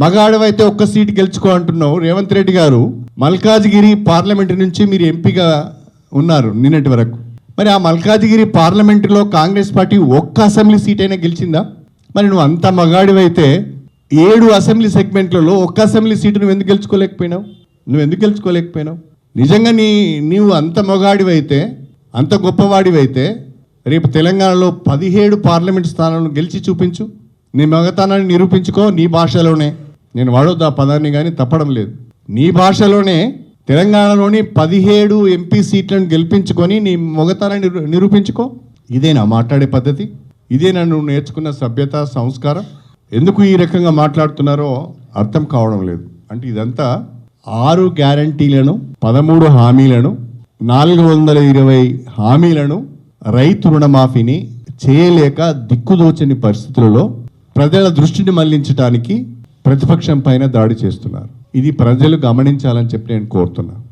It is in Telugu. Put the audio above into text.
మగాడవైతే ఒక్క సీటు గెలుచుకో అంటున్నావు. రేవంత్ రెడ్డి గారు మల్కాజ్గిరి పార్లమెంట్ నుంచి మీరు ఎంపీగా ఉన్నారు నిన్నటి వరకు. మరి ఆ మల్కాజ్గిరి పార్లమెంటులో కాంగ్రెస్ పార్టీ ఒక్క అసెంబ్లీ సీట్ అయినా గెలిచిందా? మరి నువ్వు అంత మగాడివైతే ఏడు అసెంబ్లీ సెగ్మెంట్లలో ఒక్క అసెంబ్లీ సీటు నువ్వు ఎందుకు గెలుచుకోలేకపోయినావు? నువ్వు ఎందుకు గెలుచుకోలేకపోయినావు? నిజంగా నీ నీవు అంత మగాడివైతే అంత గొప్పవాడివైతే రేపు తెలంగాణలో పదిహేడు పార్లమెంట్ స్థానాలను గెలిచి చూపించు. నీ మగతనాన్ని నిరూపించుకో నీ భాషలోనే. నేను వాడొద్దు ఆ పదాన్ని కానీ తప్పడం లేదు. నీ భాషలోనే తెలంగాణలోని పదిహేడు ఎంపీ సీట్లను గెలిపించుకొని నీ మొగతనాన్ని నిరూపించుకో. ఇదేనా మాట్లాడే పద్ధతి. ఇదేనా నువ్వు నేర్చుకున్న సభ్యత సంస్కారం. ఎందుకు ఈ రకంగా మాట్లాడుతున్నారో అర్థం కావడం లేదు. అంటే ఇదంతా ఆరు గ్యారంటీలను పదమూడు హామీలను నాలుగు వందల ఇరవై హామీలను రైతు రుణమాఫీని చేయలేక దిక్కుదోచని పరిస్థితులలో ప్రజల దృష్టిని మళ్ళించడానికి ప్రతిపక్షం పైన దాడి చేస్తున్నారు. ఇది ప్రజలు గమనించాలని చెప్పి నేను కోరుతున్నాను